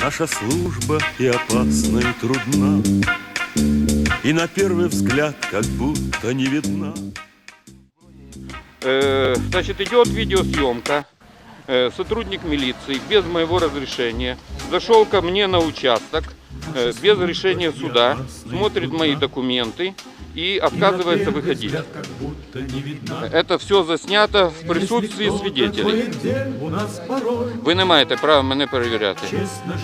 Наша служба и опасна, и трудна, И на первый взгляд как будто не видна. Э, Значит, идет видеосъемка. Э, Сотрудник милиции без моего разрешения зашел ко мне на участок э, без решения суда, смотрит мои документы и отказывается выходить. Это все заснято в присутствии свидетелей. Ви не маєте права мене перевіряти.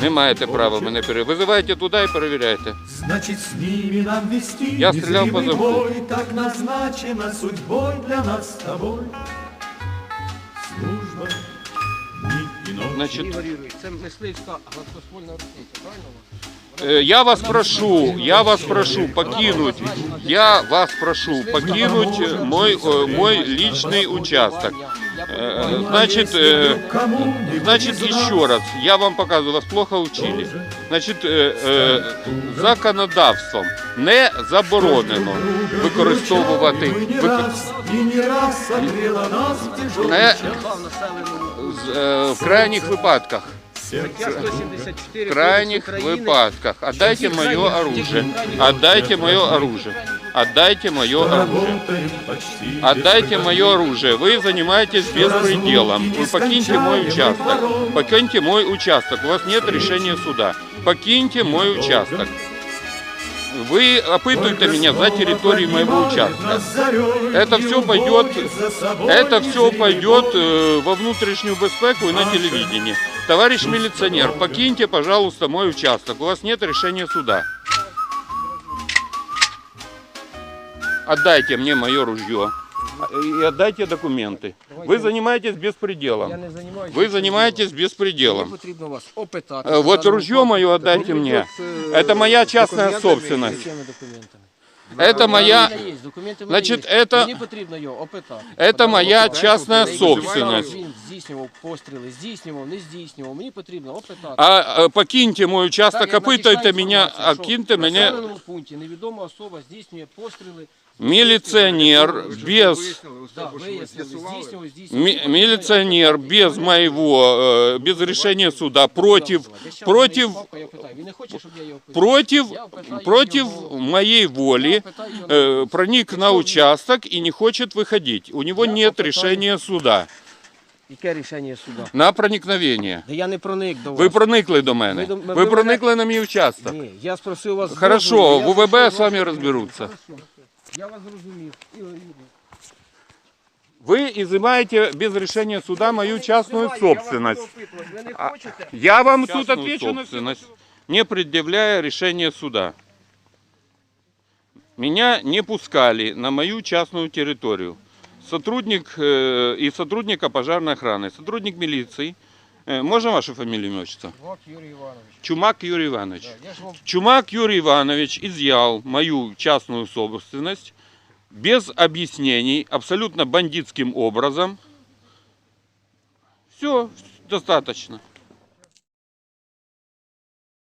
Не маєте права мене перевіряти. Визивайте туди і перевіряйте. Значит, с ними нам вести Я стрелял по незримый замку. бой, Так назначено судьбой для нас с тобой. Служба дни и ночи. Значить, Ігор Юрійович, це мисливська гладкоствольна рушниця, правильно? Э, Я вас прошу, я вас прошу покинуть, я вас прошу покинуть э, мой, э, мой личный участок. Э, Значит, э, Кому не значит еще раз, я вам показываю, вас плохо учили. Значит, э, э, законодавством не заборонено використовувати Вы не вик- раз и не раз согрела нас в тяжелый не Жила в населеному з- е, в крайніх випадках. Стаття 174 В крайних выпадках. Отдайте мое оружие. Отдайте мое оружие. Отдайте мое оружие. Отдайте мое оружие. Вы занимаетесь беспределом. Вы покиньте мой участок. Покиньте мой участок. У вас нет решения суда. Покиньте мой участок. Вы опытываете меня за территорией моего участка. Это все пойдет, это все пойдет э, во внутреннюю безпеку и на телевидении. Товарищ милиционер, покиньте, пожалуйста, мой участок. У вас нет решения суда. Отдайте мне мое ружье и отдайте документы. Вы занимаетесь Я беспределом. не займаюся. Вы цим занимаетесь ділом. Мені беспределом. потрібно вас опитати. Э, Вот по даному ружье факту. мое отдайте мне. Документами, Это моя частная документами, собственность. якими документами? Это У моя, мене є, документи в мене Значить, є. это- Мені потрібно його опитати. это моя Опитати. частная Він собственность. Він здійснював постріли, здійснював, не здійснював. Мені потрібно опитати. А э, покиньте мой участок, Так, я опытайте надіслав меня, інформацію, що окиньте В меня. населеному пункті невідома особа здійснює постріли. Милиционер без Да, вияснили, здійснював, Ми- здійснював. милиционер без моего, э, без решения суда, против, Я щас против, папа, я питаю. Він не хоче, щоб я його питав. против, Я опитаю против його. моей воли Я опитаю його. э, проник на участок и не хочет выходить. У него Я нет опитаю. решения суда Яке рішення суда? на проникновение. Да я не проник до вас. Ви проникли до мене. Ви до- ви Ви мене- проникли на мій участок. Ні, я спросив вас. Хорошо, дозволу, в я УВБ прийшов з вами вас- розберуться. Хорошо. Я вас зрозумів. Ігор Юрійович. Вы изымаете без решения суда мою частную Знімаю, я вас собственность. буду опитувати. Ви не А- хочете? Я вам тут Частную отвечу на собственность. все, не предъявляя решение суда. Меня не пускали на мою частную территорию. Сотрудник э, и сотрудника пожарной охраны, сотрудник милиции. можно вашу фамилию, имя, отчество? Вак Юрій Іванович. Чумак Юрий Иванович. Да, я ж вам Чумак Юрий Иванович изъял мою частную собственность без объяснений, абсолютно бандитским образом. Все, достаточно.